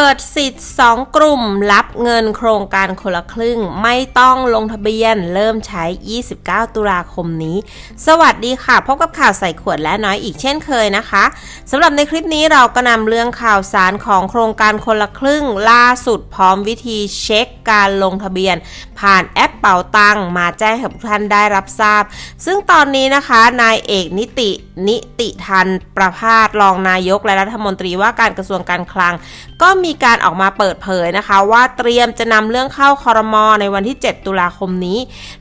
ปิดสิทธิ์ 2 กลุ่มรับเงินโครงการคนละครึ่ง ไม่ต้องลงทะเบียนเริ่มใช้ 29 ตุลาคมนี้ สวัสดีค่ะ พบกับข่าวใส่ขวดและน้อยอีกเช่นเคยนะคะสำหรับในคลิปนี้เราก็นำเรื่องข่าวสารของโครงการคนละครึ่ง ล่าสุดพร้อมวิธีเช็คการลงทะเบียน ผ่านแอปเป่าตังมาแจ้งให้ทุกท่านได้รับทราบ ซึ่งตอนนี้นะคะนายเอกนิติ นิติทันประพาสรองนายกและรัฐมนตรีว่าการกระทรวงการคลัง ก็มีการออกมาเปิดเผยนะคะ ว่าเตรียมจะนำเรื่องเข้าคอรมอในวันที่ 7 ตุลาคมนี้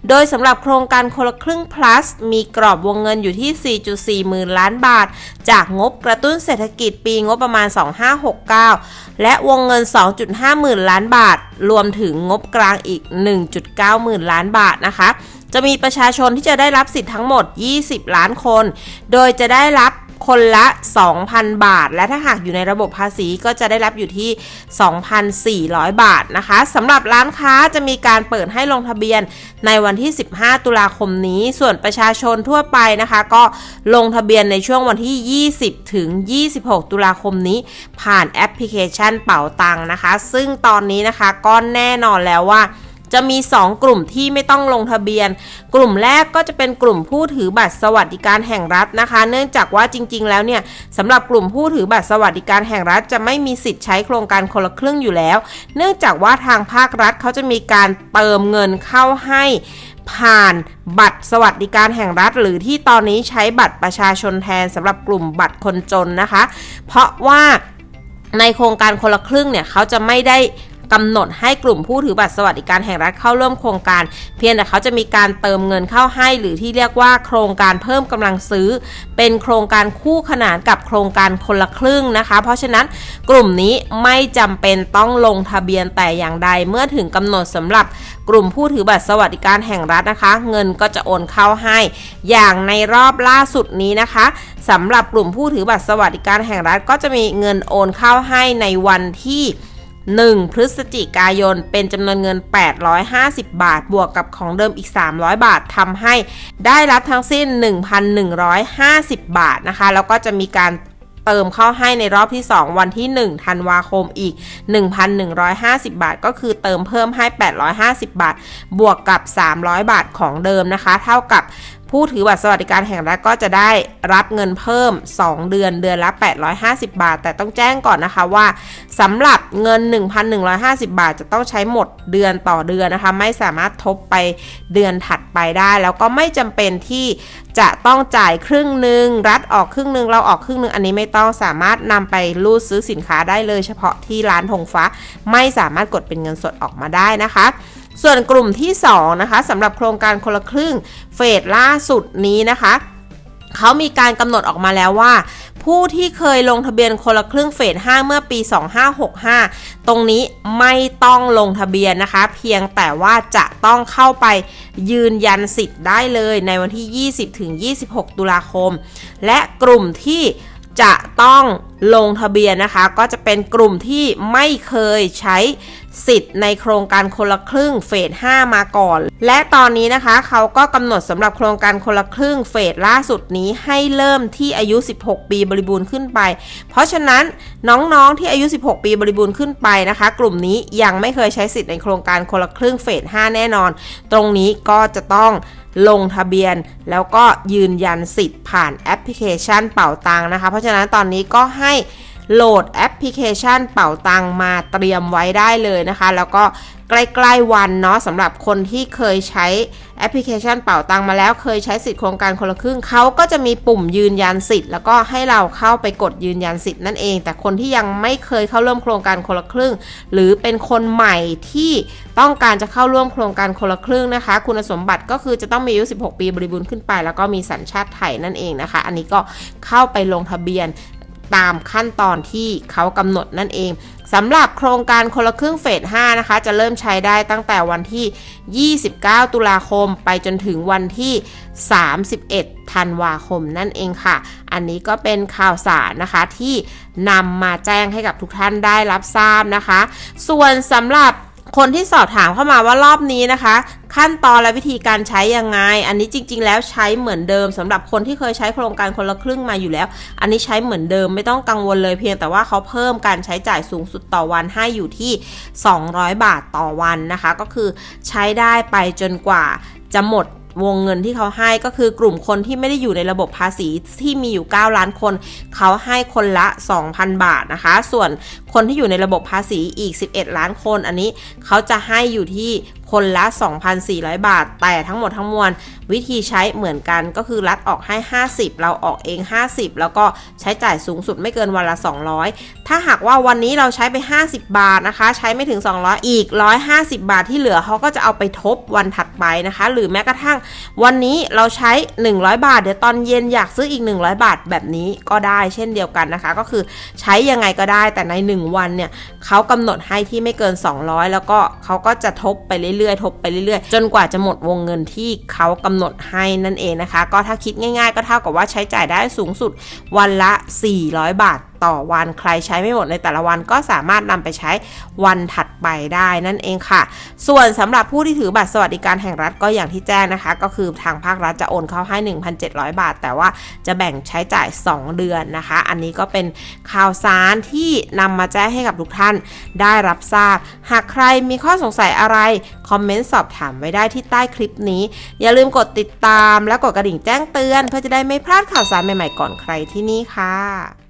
โดยสำหรับโครงการคนละครึ่ง plus มีกรอบวงเงินอยู่ที่ 4.4 หมื่นล้านบาท จากงบกระตุ้นเศรษฐกิจปีงบประมาณ 2569 และวงเงิน 2.5 หมื่นล้านบาท รวมถึงงบกลางอีก 1.9 หมื่นล้านบาทนะคะ จะมีประชาชนที่จะได้รับสิทธิ์ทั้งหมด 20 ล้านคน โดยจะได้รับคนละ 2,000 บาท และถ้าหากอยู่ในระบบภาษีก็จะได้รับอยู่ที่ 2,400 บาทนะคะสำหรับร้านค้าจะมีการเปิดให้ลงทะเบียนในวันที่ 15 ตุลาคมนี้ ส่วนประชาชนทั่วไปนะคะ ก็ลงทะเบียนในช่วงวันที่ 20 ถึง 26 ตุลาคมนี้ ผ่านแอปพลิเคชันเป๋าตังค์นะคะ ซึ่งตอนนี้นะคะก็แน่นอนแล้วว่า จะมี 2 กลุ่มที่ไม่ต้องลงทะเบียน กลุ่มแรกก็จะเป็นกลุ่มผู้ถือบัตรสวัสดิการแห่งรัฐนะคะ เนื่องจากว่าจริง ๆ แล้วเนี่ยสำหรับกลุ่มผู้ถือบัตรสวัสดิการแห่งรัฐ จะไม่มีสิทธิ์ใช้โครงการคนละครึ่งอยู่แล้ว เนื่องจากว่าทางภาครัฐเขาจะมีการเติมเงินเข้าให้ผ่านบัตรสวัสดิการแห่งรัฐ หรือที่ตอนนี้ใช้บัตรประชาชนแทนสำหรับกลุ่มบัตรคนจนนะคะ เพราะว่าในโครงการคนละครึ่งเนี่ยเขาจะไม่ได้ กำหนดให้กลุ่มผู้ถือบัตรสวัสดิการแห่งรัฐเข้าร่วมโครงการ เพียงแต่เขาจะมีการเติมเงินเข้าให้ หรือที่เรียกว่าโครงการเพิ่มกำลังซื้อ เป็นโครงการคู่ขนานกับโครงการคนละครึ่งนะคะ เพราะฉะนั้นกลุ่มนี้ไม่จำเป็นต้องลงทะเบียนแต่อย่างใดเมื่อถึงกำหนดสำหรับกลุ่มผู้ถือบัตรสวัสดิการแห่งรัฐนะคะ เงินก็จะโอนเข้าให้ อย่างในรอบล่าสุดนี้นะคะสำหรับกลุ่มผู้ถือบัตรสวัสดิการแห่งรัฐก็จะมีเงินโอนเข้าให้ในวันที่ 1 พฤศจิกายนเป็นจำนวนเงิน 850 บาท บวกกับของเดิมอีก 300 บาททำให้ได้รับทั้งสิ้น 1,150 บาทนะคะ แล้วก็จะมีการเติมเข้าให้ในรอบที่ 2 วันที่ 1 ธันวาคมอีก 1,150 บาท ก็คือเติมเพิ่มให้ 850 บาท บวกกับ 300 บาทของเดิมนะคะ เท่ากับ ผู้ถือบัตรสวัสดิการแห่งรัฐก็จะได้รับเงินเพิ่ม 2 เดือนเดือนละ 850 บาท แต่ต้องแจ้งก่อนนะคะว่าสำหรับเงิน 1,150 บาท จะต้องใช้หมดเดือนต่อเดือนนะคะ ไม่สามารถทบไปเดือนถัดไปได้ แล้วก็ไม่จำเป็นที่จะต้องจ่ายครึ่งหนึ่งรัฐออกครึ่งหนึ่งเราออกครึ่งหนึ่งอันนี้ไม่ต้องสามารถนำไปรูดซื้อสินค้าได้เลย เฉพาะที่ร้านธงฟ้าไม่สามารถกดเป็นเงินสดออกมาได้นะคะ ส่วนกลุ่มที่2นะคะสำหรับโครงการคนละครึ่งเฟสล่าสุดนี้นะคะเขามีการกำหนดออกมาแล้วว่า ผู้ที่เคยลงทะเบียนคนละครึ่งเฟส 5 เมื่อปี 2565 ตรงนี้ไม่ต้องลงทะเบียนนะคะ เพียงแต่ว่าจะต้องเข้าไปยืนยันสิทธิ์ได้เลยในวันที่ 20ถึง26 ตุลาคม และกลุ่มที่ จะต้องลงทะเบียนนะคะ ก็จะเป็นกลุ่มที่ไม่เคยใช้สิทธิ์ในโครงการคนละครึ่งเฟส 5 มาก่อน และตอนนี้นะคะเขาก็กำหนดสำหรับโครงการคนละครึ่งเฟสล่าสุดนี้ให้เริ่มที่อายุ 16 ปีบริบูรณ์ขึ้นไป เพราะฉะนั้นน้องๆที่อายุ 16 ปีบริบูรณ์ขึ้นไปนะคะ กลุ่มนี้ยังไม่เคยใช้สิทธิ์ในโครงการคนละครึ่งเฟส 5 แน่นอน ตรงนี้ก็จะต้อง ลงทะเบียน แล้วก็ยืนยันสิทธิ์ผ่านแอปพลิเคชันเป่าตังนะคะ เพราะฉะนั้นตอนนี้ก็ให้โหลดแอปพลิเคชันเป่าตังมาเตรียมไว้ได้เลยนะคะ แล้วก็ ใกล้ๆวันเนาะสำหรับคนที่เคยใช้แอปพลิเคชันเป่าตังมาแล้วเคยใช้สิทธิโครงการคนละครึ่งเขาก็จะมีปุ่มยืนยันสิทธิ์แล้วก็ให้เราเข้าไปกดยืนยันสิทธิ์นั่นเอง แต่คนที่ยังไม่เคยเข้าร่วมโครงการคนละครึ่ง หรือเป็นคนใหม่ที่ต้องการจะเข้าร่วมโครงการคนละครึ่งนะคะ คุณสมบัติก็คือจะต้องมีอายุ 16 ปีบริบูรณ์ขึ้นไป แล้วก็มีสัญชาติไทยนั่นเองนะคะ อันนี้ก็เข้าไปลงทะเบียน ตามขั้นตอนที่เขากำหนดนั่นเองสำหรับโครงการคนละครึ่งเฟส 5 นะคะ จะเริ่มใช้ได้ตั้งแต่วันที่ 29 ตุลาคมไปจนถึงวันที่ 31 ธันวาคมนั่นเองค่ะ อันนี้ก็เป็นข่าวสารนะคะที่นำมาแจ้งให้กับทุกท่านได้รับทราบนะคะ ส่วนสำหรับคนที่สอบถามเข้ามาว่ารอบนี้นะคะ ขั้นตอนและวิธีการใช้ยังไง อันนี้จริง ๆ แล้วใช้เหมือนเดิมสำหรับคนที่เคยใช้โครงการคนละครึ่งมาอยู่แล้ว อันนี้ใช้เหมือนเดิมไม่ต้องกังวลเลยเพียงแต่ว่าเขาเพิ่มการใช้จ่ายสูงสุดต่อวันให้อยู่ที่ 200 บาทต่อวันนะคะ ก็คือใช้ได้ไปจนกว่าจะหมดวงเงินที่เขาให้ก็คือกลุ่มคนที่ไม่ได้อยู่ในระบบภาษีที่มีอยู่ 9 ล้านคน เขาให้คนละ 2,000 บาทนะคะ ส่วนคนที่อยู่ในระบบภาษีอีก 11 ล้านคน อันนี้เขาจะให้อยู่ที่ คนละ 2,400 บาท แต่ทั้งหมดทั้งมวลวิธีใช้เหมือนกันก็คือรัฐออกให้ 50 เราออกเอง 50 แล้วก็ใช้จ่ายสูงสุดไม่เกินวันละ 200 ถ้าหากว่าวันนี้เราใช้ไป 50 บาทนะคะ ใช้ไม่ถึง 200 อีก 150 บาทที่เหลือเขาก็จะเอาไปทบวันถัดไปนะคะ หรือแม้กระทั่งวันนี้เราใช้ 100 บาท เดี๋ยวตอนเย็นอยากซื้ออีก 100 บาทแบบนี้ก็ได้เช่นเดียวกันนะคะ ก็คือใช้ยังไงก็ได้แต่ใน 1 วันเนี่ยเขากำหนดให้ที่ไม่เกิน 200 แล้วก็เขาก็จะทบไปเรื่อยๆ ทบไปเรื่อยๆ จนกว่าจะหมดวงเงินที่เขากำหนดให้นั่นเองนะคะ ก็ถ้าคิดง่าย ๆ ก็เท่ากับว่าใช้จ่ายได้สูงสุดวันละ 400 บาท ต่อวันใครใช้ไม่หมดในแต่ละวันก็สามารถนำไปใช้วันถัดไปได้นั่นเองค่ะ ส่วนสำหรับผู้ที่ถือบัตรสวัสดิการแห่งรัฐก็อย่างที่แจ้งนะคะ ก็คือทางภาครัฐจะโอนเข้าให้ 1,700 บาท แต่ว่าจะแบ่งใช้จ่าย 2 เดือนนะคะ อันนี้ก็เป็นข่าวสารที่นำมาแจ้งให้กับทุกท่านได้รับทราบ หากใครมีข้อสงสัยอะไร คอมเมนต์สอบถามไว้ได้ที่ใต้คลิปนี้ อย่าลืมกดติดตามและกดกระดิ่งแจ้งเตือน เพื่อจะได้ไม่พลาดข่าวสารใหม่ๆก่อนใครที่นี่ค่ะ